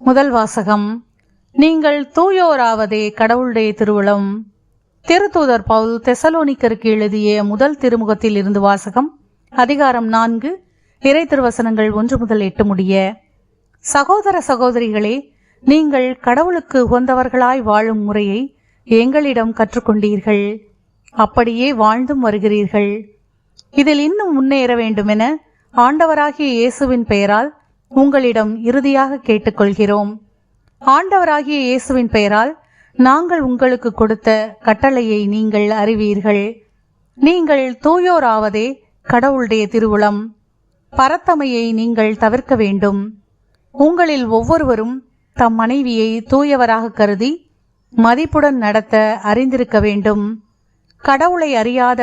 முதல் வாசகம் நீங்கள் தூயோராவதே கடவுளுடைய திருவிழம் திருத்தூதர் பவுல் தெசலோனிக்கருக்கு எழுதிய முதல் திருமுகத்தில் இருந்து வாசகம் அதிகாரம் நான்கு இறை திருவசனங்கள் ஒன்று முதல் எட்டு முடிய சகோதர சகோதரிகளே நீங்கள் கடவுளுக்கு உகந்தவர்களாய் வாழும் முறையை எங்களிடம் கற்றுக்கொண்டீர்கள். அப்படியே வாழ்ந்தும் வருகிறீர்கள். இதில் இன்னும் முன்னேற வேண்டுமென ஆண்டவராகிய இயேசுவின் பெயரால் உங்களிடம் இறுதியாக கேட்டுக்கொள்கிறோம். ஆண்டவராகிய இயேசுவின் பெயரால் நாங்கள் உங்களுக்கு கொடுத்த கட்டளையை நீங்கள் அறிவீர்கள். நீங்கள் தூயோராவதே கடவுளுடைய திருவுளம். பரத்தமையை நீங்கள் தவிர்க்க வேண்டும். உங்களில் ஒவ்வொருவரும் தம் மனைவியை தூயவராக கருதி மதிப்புடன் நடத்த அறிந்திருக்க வேண்டும். கடவுளை அறியாத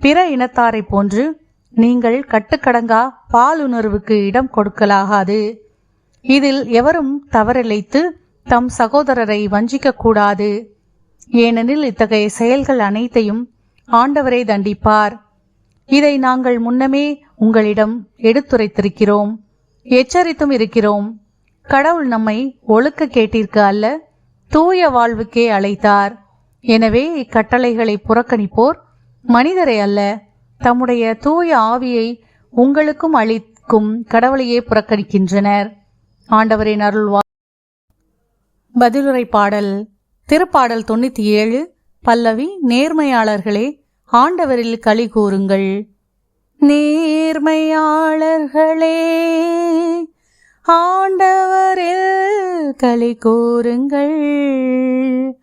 பிற இனத்தாரைப் போன்று நீங்கள் கட்டுக்கடங்கா பாலுணர்வுக்கு இடம் கொடுக்கலாகாது. இதில் எவரும் தவறிழைத்து தம் சகோதரரை வஞ்சிக்க கூடாது ஏனெனில் இத்தகைய செயல்கள் அனைத்தையும் ஆண்டவரை தண்டிப்பார். இதை நாங்கள் முன்னமே உங்களிடம் எடுத்துரைத்திருக்கிறோம். எச்சரித்தும் இருக்கிறோம். கடவுள் நம்மை ஒழுக்க கேட்டிற்கு அல்ல தூய வாழ்வுக்கே அழைத்தார். எனவே இக்கட்டளைகளை புறக்கணிப்போர் மனிதரை அல்ல. தம்முடைய தூய ஆவியை உங்களுக்கும் அளிக்கும் கடவுளையே புறக்கணிக்கின்றனர். ஆண்டவரின் அருள்வா பதிலுரை பாடல் திருப்பாடல் தொண்ணூத்தி ஏழு பல்லவி நேர்மையாளர்களே ஆண்டவரில் களி கூறுங்கள். நேர்மையாளர்களே ஆண்டவரில் களி கூறுங்கள்.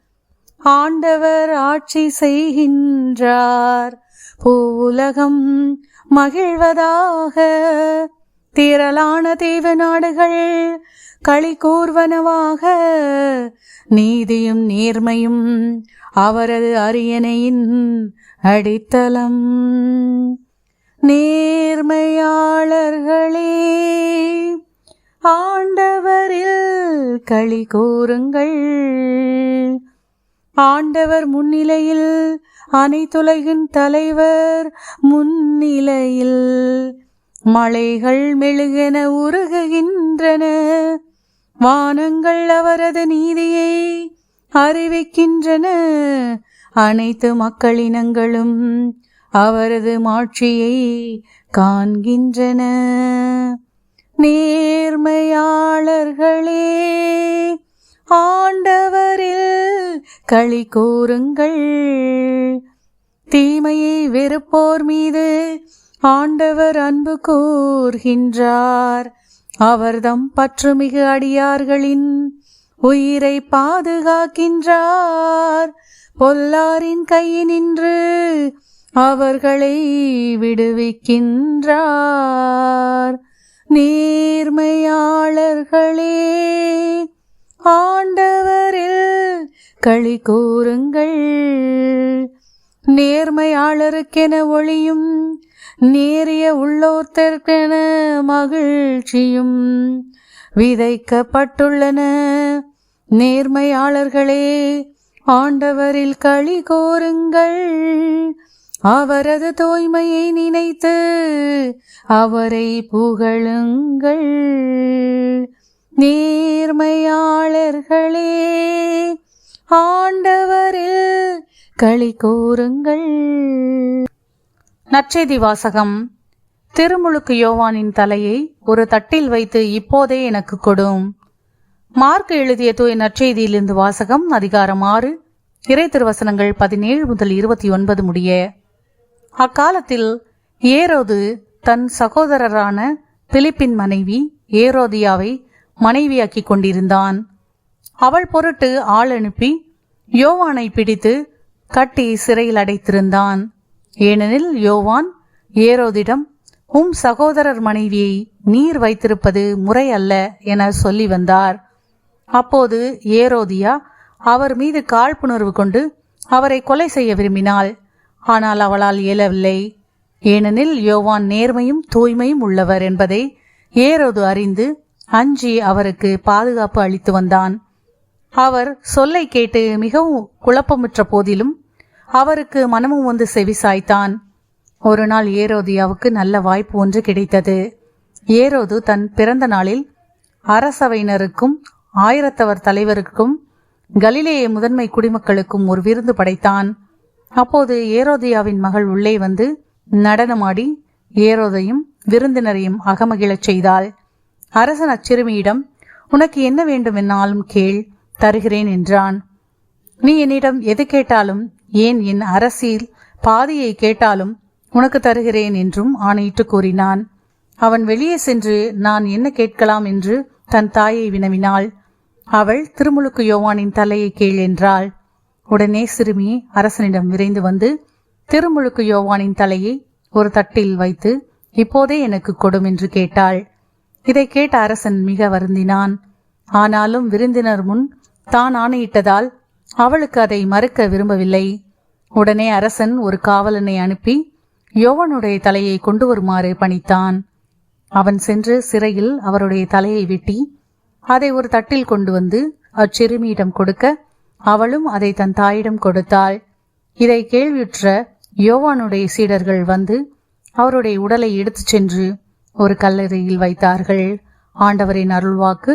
ஆண்டவர் ஆட்சி செய்கின்றார். பூவுலகம் மகிழ்வதாக. திரளான தீவு நாடுகள் களி கூர்வனவாக நீதியும் நேர்மையும் அவரது அரியணையின் அடித்தளம். நேர்மையாளர்களே ஆண்டவரில் களி கூறுங்கள் ஆண்டவர் முன்னிலையில் அனைத்துலகின் தலைவர் முன்னிலையில் மலைகள் மெழுகென உருகுகின்றன. வானங்கள் அவரது நீதியை அறிவிக்கின்றன. அனைத்து மக்களினங்களும் அவரது மாட்சியை காண்கின்றன. நேர்மையாளர்களே ஆண்டவர் களி கூறுங்கள். தீமையை வெறுப்போர் மீது ஆண்டவர் அன்பு கூர்கின்றார் அவர்தம் பற்றுமிகு அடியார்களின் உயிரை பாதுகாக்கின்றார். பொல்லாரின் கையினின்று அவர்களை விடுவிக்கின்றார். நேர்மையாளர்களே ஆண்டவரில் களி கூறுங்கள். நேர்மையாளருக்கென ஒளியும் நேரிய உள்ளோர்த்தற்கென மகிழ்ச்சியும் விதைக்கப்பட்டுள்ளன. நேர்மையாளர்களே ஆண்டவரில் களி கோருங்கள் அவரது தூய்மையை நினைத்து அவரை புகழுங்கள். நேர்மையாளர்களே ஆண்டவரில் களி கூறுங்கள் நற்செய்தி வாசகம். திருமுழுக்கு யோவானின் தலையை ஒரு தட்டில் வைத்து இப்போதே எனக்கு கொடும். மார்க் எழுதிய தூய நற்செய்தியிலிருந்து வாசகம் அதிகாரம் ஆறு இறை திருவசனங்கள் பதினேழு முதல் இருபத்தி ஒன்பது முடிய. அக்காலத்தில் ஏரோது தன் சகோதரரான பிலிப்பின் மனைவி ஏரோதியாவை மனைவியாக்கிக் கொண்டிருந்தான். அவள் பொருட்டு ஆள் அனுப்பி யோவானை பிடித்து கட்டி சிறையில் அடைத்திருந்தான். ஏனெனில் யோவான் ஏரோதிடம் உம் சகோதரர் மனைவியை நீர் வைத்திருப்பது முறை அல்ல என சொல்லி வந்தார். அப்போது ஏரோதியா அவர் மீது காழ்ப்புணர்வு கொண்டு அவரை கொலை செய்ய விரும்பினாள். ஆனால் அவளால் இயலவில்லை. ஏனெனில் யோவான் நேர்மையும் தூய்மையும் உள்ளவர் என்பதை ஏரோது அறிந்து அஞ்சி அவருக்கு பாதுகாப்பு அளித்து வந்தான். அவர் சொல்லை கேட்டு மிகவும் குழப்பமுற்ற போதிலும் அவருக்கு மனமும் வந்து செவிசாய்த்தான் ஒரு நாள் ஏரோதியாவுக்கு நல்ல வாய்ப்பு ஒன்று கிடைத்தது. ஏரோது தன் பிறந்த நாளில் அரசவையினருக்கும் ஆயிரத்தவர் தலைவருக்கும் கலிலேய முதன்மை குடிமக்களுக்கும் ஒரு விருந்து படைத்தான். அப்போது ஏரோதியாவின் மகள் உள்ளே வந்து நடனமாடி ஏரோதையும் விருந்தினரையும் அகமகிழச் செய்தாள். அரசன் அச்சிறுமியிடம் உனக்கு என்ன வேண்டுமென்னாலும் கேள். தருகிறேன் என்றான். நீ என்னிடம் எது கேட்டாலும் ஏன் என் அரசியல் பாதியை கேட்டாலும் உனக்கு தருகிறேன் என்றும் ஆணையிட்டு கூறினான். அவன் வெளியே சென்று நான் என்ன கேட்கலாம் என்று தன் தாயை வினவினாள். அவள் திருமுழுக்கு யோவானின் தலையை கேள் என்றாள். உடனே சிறுமி அரசனிடம் விரைந்து வந்து திருமுழுக்கு யோவானின் தலையை ஒரு தட்டில் வைத்து இப்போதே எனக்கு கொடும் என்று கேட்டாள். இதை கேட்ட அரசன் மிக வருந்தினான். ஆனாலும் விருந்தினர் முன் தான் ஆணையிட்டதால் அவளுக்கு அதை மறுக்க விரும்பவில்லை. உடனே அரசன் ஒரு காவலனை அனுப்பி யோவனுடைய தலையை கொண்டு வருமாறு பணித்தான். அவன் சென்று சிறையில் அவருடைய தலையை வெட்டி அதை ஒரு தட்டில் கொண்டு வந்து அச்சிறுமியிடம் கொடுக்க அவளும் அதை தன் தாயிடம் கொடுத்தாள். இதை கேள்வியுற்ற யோவானுடைய சீடர்கள் வந்து அவருடைய உடலை எடுத்துச் சென்று ஒரு கல்லறையில் வைத்தார்கள். ஆண்டவரின் அருள்வாக்கு